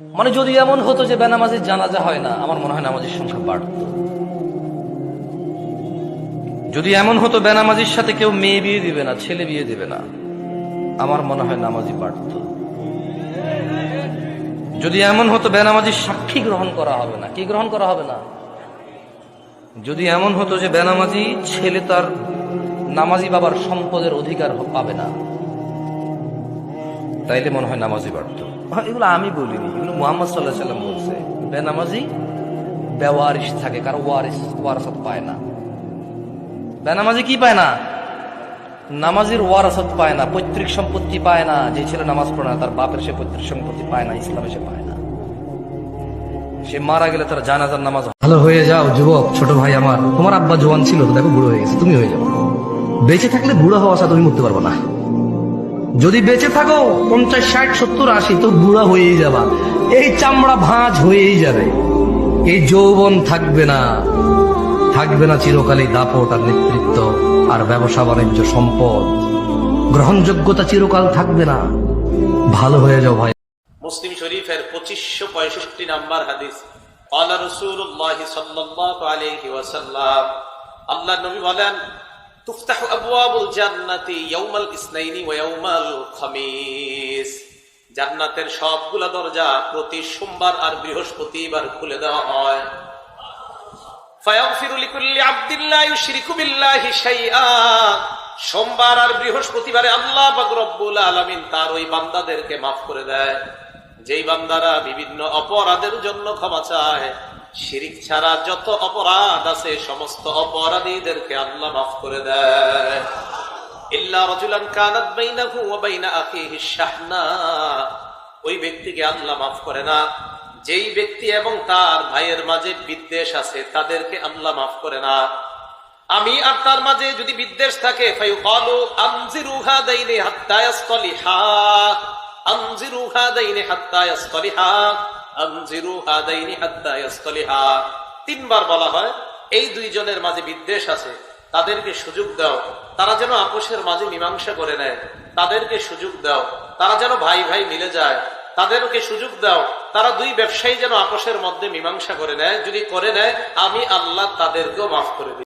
মানে যদি এমন হতো যে বেনামাজির জানাজা হয় না, আমার মনে হয় নামাজের সংখ্যা বাড়ত। যদি এমন হতো বেনামাজির সাথে কেউ মেয়ে বিয়ে দিবে না, ছেলে বিয়ে দিবে না, আমার মনে হয় নামাজি বাড়ত। যদি এমন হতো বেনামাজির সাক্ষী গ্রহণ করা হবে না, কি গ্রহণ করা হবে না? যদি এমন হতো যে বেনামাজি ছেলে তার নামাজি বাবার সম্পদের অধিকার পাবে না তাইলে মনে হয় নামাজি বাড়ত। হ্যাঁ, এগুলো আমি বলিনি এগুলো মোহাম্মদ সাল্লাহ সাল্লাম বলছে। বেনামাজি বেওয়ারিস থাকে কারও ওয়ারিস ওয়ারাসত পায় না। বেনামাজি কি পায় না? নামাজির ওয়ারাসত পায় না পৈতৃক সম্পত্তি পায় না যে ছেলে নামাজ পড়ে না তার বাপের সে পৈতৃক সম্পত্তি পায় না ইসলামে সে পায় না। সে মারা গেলে তার জানাজার নামাজ ভালো হয়ে যাও যুবক ছোট ভাই আমার। তোমার আব্বা জোয়ান ছিল দেখো বুড়ো হয়ে গেছে তুমি হয়ে যাও। বেঁচে থাকলে বুড়ো হওয়া আশা তুমি মরতে পারব না। যদি বেঁচে থাকো, পঞ্চাশ, ষাট, সত্তর, আশি, তো বুড়া হয়েই যাবা। এই চামড়া ভাঁজ হয়েই যাবে। এই যৌবন থাকবে না। থাকবে না চিরকালই দাপট আর নেতৃত্ব আর ব্যবসা বাণিজ্য সম্পদ। গ্রহণযোগ্যতা চিরকাল থাকবে না। ভালো হয়ে যাও ভাই। মুসলিম শরীফের পঁচিশশো পঁয়ষট্টি নাম্বার হাদিস আল্লাহ রসুল্লাহ সাল্লাল্লাহু আলাইহি ওয়াসাল্লাম। আল্লাহ নবী বলেন ওয়া ইয়াউমাল খামিস। জান্নাতের সবগুলা দরজা প্রতি সোমবার আর বৃহস্পতিবার খুলে দেওয়া হয়। সোমবার আর বৃহস্পতিবারে আল্লাহ তার ওই বান্দাদেরকে মাফ করে দেয়। যেই বান্দারা বিভিন্ন অপরাধের জন্য ক্ষমা চায় শিরিক ছাড়া যত অপরাধ আছে, সমস্ত অপরাধীদেরকে আল্লাহ মাফ করে দেয়। ওই ব্যক্তিকে আল্লাহ মাফ করে না। যেই ব্যক্তি এবং তার ভাইয়ের মাঝে বিদ্বেষ আছে, তাদেরকে আল্লাহ মাফ করে না। আমি আর তার মাঝে যদি বিদ্বেষ থাকে, ফায়ুকালু তিনবার বলা হয়, এই দুইজনের মাঝে বিদ্বেষ আছে, তাদেরকে সুযোগ দাও। তারা যেন আপোষের মাঝে মীমাংসা করে নেয়, তাদেরকে সুযোগ দাও। তারা যেন ভাই ভাই মিলে যায়, তাদেরকে সুযোগ দাও। তারা দুই ব্যবসায়ী যেন আপোষের মধ্যে মীমাংসা করে নেয়, যদি করে নেয়, আমি আল্লাহ তাদেরকেও মাফ করে দিই।